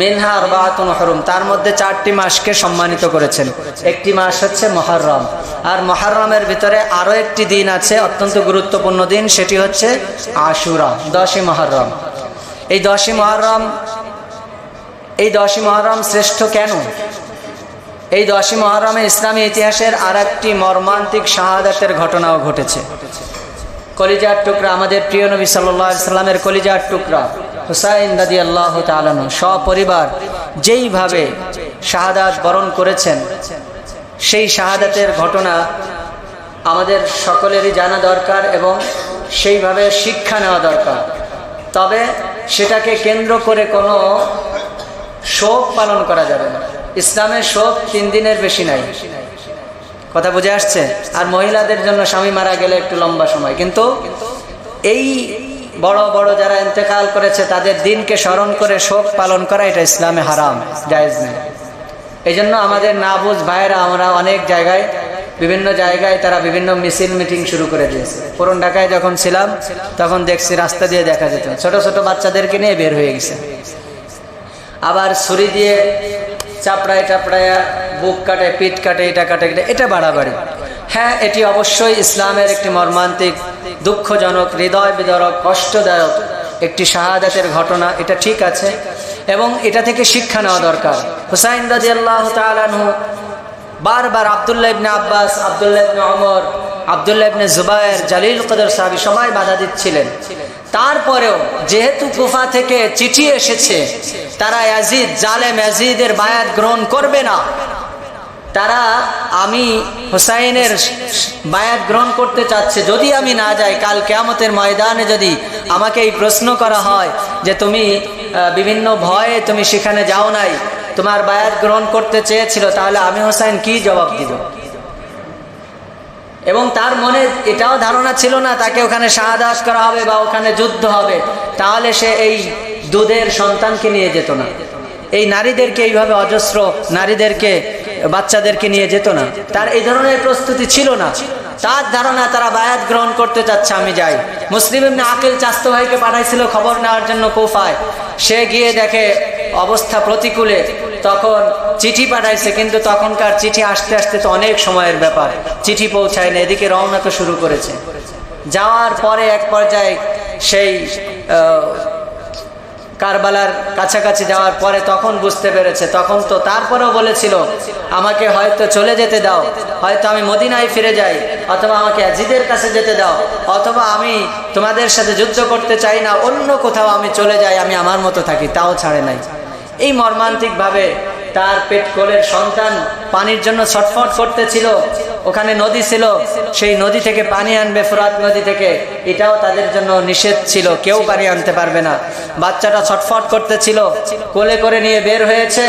মিনহা আরবাআতুন হুরুম, তার মধ্যে চারটি মাসকে সম্মানিত করেছেন। একটি মাস হচ্ছে মহররম আর মহররমের ভিতরে আরও একটি দিন আছে, অত্যন্ত গুরুত্বপূর্ণ দিন, সেটি হচ্ছে আশুরা, দশই মহররম এই দশই মহররম এই দশই মহরম শ্রেষ্ঠ কেন? এই দশই মহরমে ইসলামী ইতিহাসের আর একটি মর্মান্তিক শাহাদাতের ঘটনাও ঘটেছে। কলিজার টুকরা, আমাদের প্রিয় নবী সাল্লাহ সাল্লামের কলিজার টুকরা। হুসাইন দাদি আল্লাহ তালানু সপরিবার যেইভাবে শাহাদাত বরণ করেছেন, সেই শাহাদাতের ঘটনা আমাদের সকলেরই জানা দরকার এবং সেইভাবে শিক্ষা নেওয়া দরকার। তবে সেটাকে কেন্দ্র করে কোনো শোক পালন করা যাবে না। ইসলামের শোক তিন দিনের বেশি নাই। কথা বুঝে আসছে? আর মহিলাদের জন্য স্বামী মারা গেলে একটু লম্বা সময়। কিন্তু এই বড় বড় যারা ইন্তেকাল করেছে, তাদের দিনকে স্মরণ করে শোক পালন করা এটা ইসলামে হারাম, জায়েজ নেই। এই জন্য আমাদের না বুঝ ভাইয়েরা, আমরা অনেক জায়গায়, বিভিন্ন জায়গায় তারা বিভিন্ন মিছিল মিটিং শুরু করে দিয়েছে। পুরন ঢাকায় যখন ছিলাম, তখন দেখছি রাস্তা দিয়ে দেখা যেত। ছোট ছোট বাচ্চাদেরকে নিয়ে বের হয়ে গেছে। আবার ছুরি দিয়ে চাপড়ায় টাপড়ায় বুক কাটে, পিঠ কাটে, এটা কাটে, এটা বাড়াবাড়ি। হ্যাঁ এটি অবশ্যই ইসলামের একটি মর্মান্তিক, দুঃখজনক হৃদয় বিদরক কষ্টদায়ক একটি শাহাদাতের ঘটনা, এটা ঠিক আছে। এবং এটা থেকে শিক্ষা নেওয়া দরকার। হুসাইন রাজি আল্লাহ বারবার আবদুল্লাহ ইবনে আব্বাস, আবদুল্লাহ ইবনে অমর আবদুল্লাহ ইবনে জুবায়ের জালিল কদর সাহাবি সবাই বাধা দিচ্ছিলেন। তারপরেও যেহেতু কুফা থেকে চিঠি এসেছে, তারা ইয়াজিদ, জালেম ইয়াজিদের বায়াত গ্রহণ করবে না। তারা আমি হুসাইনের বায়াত গ্রহণ করতে চাচ্ছে। যদি আমি না যাই, কাল কেয়ামতের ময়দানে যদি আমাকে এই প্রশ্ন করা হয় যে তুমি বিভিন্ন ভয়ে তুমি সেখানে যাও নাই, তোমার বায়াত গ্রহণ করতে চেয়েছিল, তাহলে আমি হোসাইন কি জবাব দিব? এবং তার মনে এটাও ধারণা ছিল না, তাকে ওখানে শাহাদাত করা হবে বা ওখানে যুদ্ধ হবে, তাহলে সে এই দুধের সন্তানকে নিয়ে যেত না। এই নারীদেরকে এইভাবে অজস্র নারীদেরকে বাচ্চাদেরকে নিয়ে যেত না। তার এই ধরনের প্রস্তুতি ছিল না। তার ধারণা তারা বায়াত গ্রহণ করতে চাচ্ছে, আমি যাই। মুসলিম ইবনে আকিল চাস্ত ভাইকে পাঠাইছিল খবর নেওয়ার জন্য কোফায়। সে গিয়ে দেখে অবস্থা প্রতিকূলে। তখন চিঠি পাঠাইছে, কিন্তু তখনকার চিঠি আসতে আসতে তো অনেক সময়ের ব্যাপার। চিঠি পৌঁছায় না, এদিকে রওনা তো শুরু করেছে। যাওয়ার পরে এক পর্যায়ে সেই কারবালার কাছাকাছি যাওয়ার পরে তখন বুঝতে পেরেছে। তখন তো তারপরেও বলেছিল, আমাকে হয়তো চলে যেতে দাও। হয়তো আমি মদিনায় ফিরে যাই, অথবা আমাকে আজিদের কাছে যেতে দাও, অথবা আমি তোমাদের সাথে যুদ্ধ করতে চাই না, অন্য কোথাও আমি চলে যাই, আমি আমার মতো থাকি। তাও ছাড়ে নাই। এই মর্মান্তিকভাবে তার পেট কোলের সন্তান পানির জন্য ছটফট করতেছিল। ওখানে নদী ছিল, সেই নদী থেকে পানি আনবে ফুরাত নদী থেকে। এটাও তাদের জন্য নিষেধ ছিল, কেউ পানি আনতে পারবে না। বাচ্চাটা ছটফট করতেছিল, কোলে করে নিয়ে বের হয়েছে।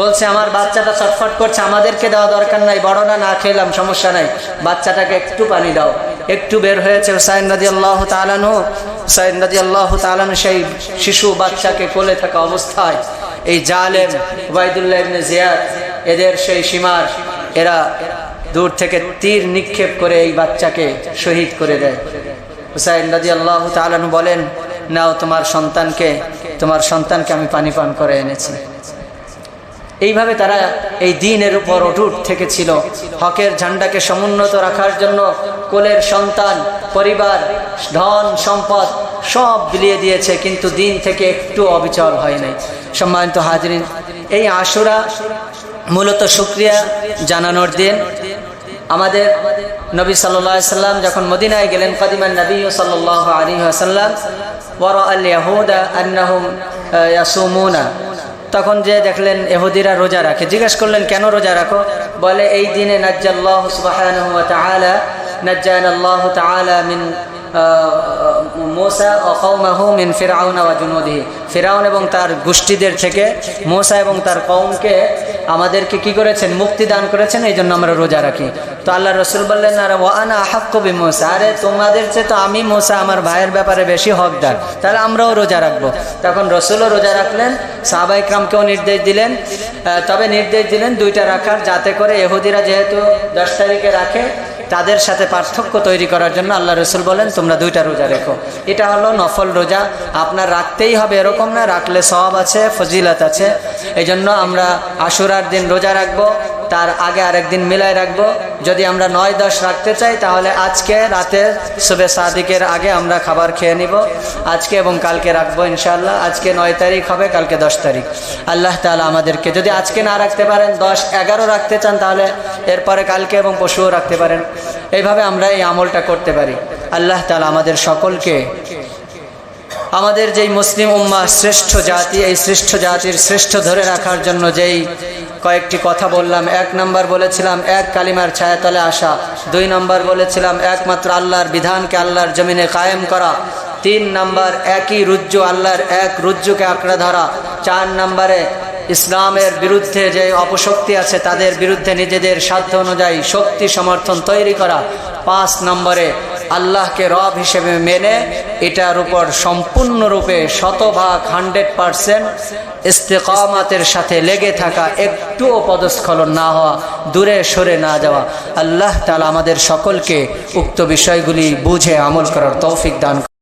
বলছে, আমার বাচ্চাটা ছটফট করছে, আমাদেরকে দেওয়া দরকার নাই বড়রা না না খেলাম, সমস্যা নাই। বাচ্চাটাকে একটু পানি দাও। একটু বের হয়েছে হুসাইন নদী আল্লাহ তালানু হুসাইন নদী আল্লাহ তালানু সেই শিশু বাচ্চাকে কোলে থাকা অবস্থায় এই জালেম ওবায়দুল্লাহ ইবনে জিয়াদ, এদের সেই সীমার, এরা দূর থেকে তীর নিক্ষেপ করে এই বাচ্চাকে শহীদ করে দেয়। হুসাইন রাজি আল্লাহ তালানু বলেন, নাও তোমার সন্তানকে তোমার সন্তানকে আমি পানি পান করে এনেছি। এইভাবে তারা এই দিনের উপর অটুট থেকেছিল। হকের ঝান্ডাকে সমুন্নত রাখার জন্য কোলের সন্তান, পরিবার, ধন, সম্পদ সব বিলিয়ে দিয়েছে, কিন্তু দিন থেকে একটু অবিচল হয় নাই। সম্মানিত হাজরিন, এই আশুরা মূলত শুক্রিয়া জানানোর দিন। আমাদের নবী সাল্লাম যখন মদিনায় গেলেন কদিমান নবী সাল্লাহ আলী আসাল্লাম ওর আল তখন যে দেখলেন এহুদিরা রোজা রাখে, জিজ্ঞেস করলেন, কেন রোজা রাখো? বলে, এই দিনে নাজ্জাল্লাহ সুবাহ নাজ্জান তাআলা মিন মোসা ও কৌমাহু মিন ফিরাউন ওয়া জুনুদিহি। ফিরাউন এবং তার গোষ্ঠীদের থেকে মোসা এবং তার কৌমকে আমাদেরকে কি করেছেন? মুক্তি দান করেছেন, এই জন্য আমরা রোজা রাখি। তো আল্লাহ রসুল বললেন, আর ওয়ানা কবি মোসা আরে, তোমাদের চেয়ে তো আমি মোসা, আমার ভাইয়ের ব্যাপারে বেশি হকদার। তাহলে আমরাও রোজা রাখব। তখন রসুলও রোজা রাখলেন সাহাবাই ক্রামকেও নির্দেশ দিলেন। তবে নির্দেশ দিলেন দুইটা রাখার, যাতে করে এহুদিরা যেহেতু দশ তারিখে রাখে তাদের সাথে পার্থক্য তৈরি করার জন্য আল্লাহ রসুল বলেন, তোমরা দুইটা রোজা রেখো। এটা হলো নফল রোজা। আপনার রাখতেই হবে এরকম না, রাখলে সব আছে, ফজিলত আছে। এই আমরা আশুরার দিন রোজা রাখব, তার আগে আরেকদিন মিলায় রাখব। যদি আমরা নয় দশ রাখতে চাই, তাহলে আজকে রাতে শুভে সাদিকের আগে আমরা খাবার খেয়ে নিব। আজকে এবং কালকে রাখব ইনশাল্লাহ আজকে নয় তারিখ হবে, কালকে দশ তারিখ। আল্লাহ তালা আমাদেরকে যদি আজকে না রাখতে পারেন, দশ এগারো রাখতে চান, তাহলে এরপরে কালকে এবং পশুও রাখতে পারেন। এইভাবে আমরা এই আমলটা করতে পারি। আল্লাহ তালা আমাদের সকলকে আমাদের যেই মুসলিম উম্মা শ্রেষ্ঠ জাতি, এই শ্রেষ্ঠ জাতির শ্রেষ্ঠ ধরে রাখার জন্য যেই কয়েকটি কথা বললাম, এক নম্বর বলেছিলাম, এক কালিমার ছায়াতলে আসা। দুই নম্বর বলেছিলাম, একমাত্র আল্লাহর বিধানকে আল্লাহর জমিনে কায়েম করা। তিন নম্বর, একই রুজ্জু আল্লাহর এক রুজ্জুকে আঁকড়ে ধরা। চার নম্বরে, ইসলামের বিরুদ্ধে যে অপশক্তি আছে, তাদের বিরুদ্ধে নিজেদের সাধ্য অনুযায়ী শক্তি সমর্থন তৈরি করা। পাঁচ নম্বরে আল্লাহকে রব হিসেবে মেনে এটার উপর সম্পূর্ণরূপে শতভাগ হান্ড্রেড পারসেন্ট ইস্তেকামাতের সাথে লেগে থাকা একটুও পদস্খলন না হওয়া, দূরে সরে না যাওয়া। আল্লাহ তালা আমাদের সকলকে উক্ত বিষয়গুলি বুঝে আমল করার তৌফিক দান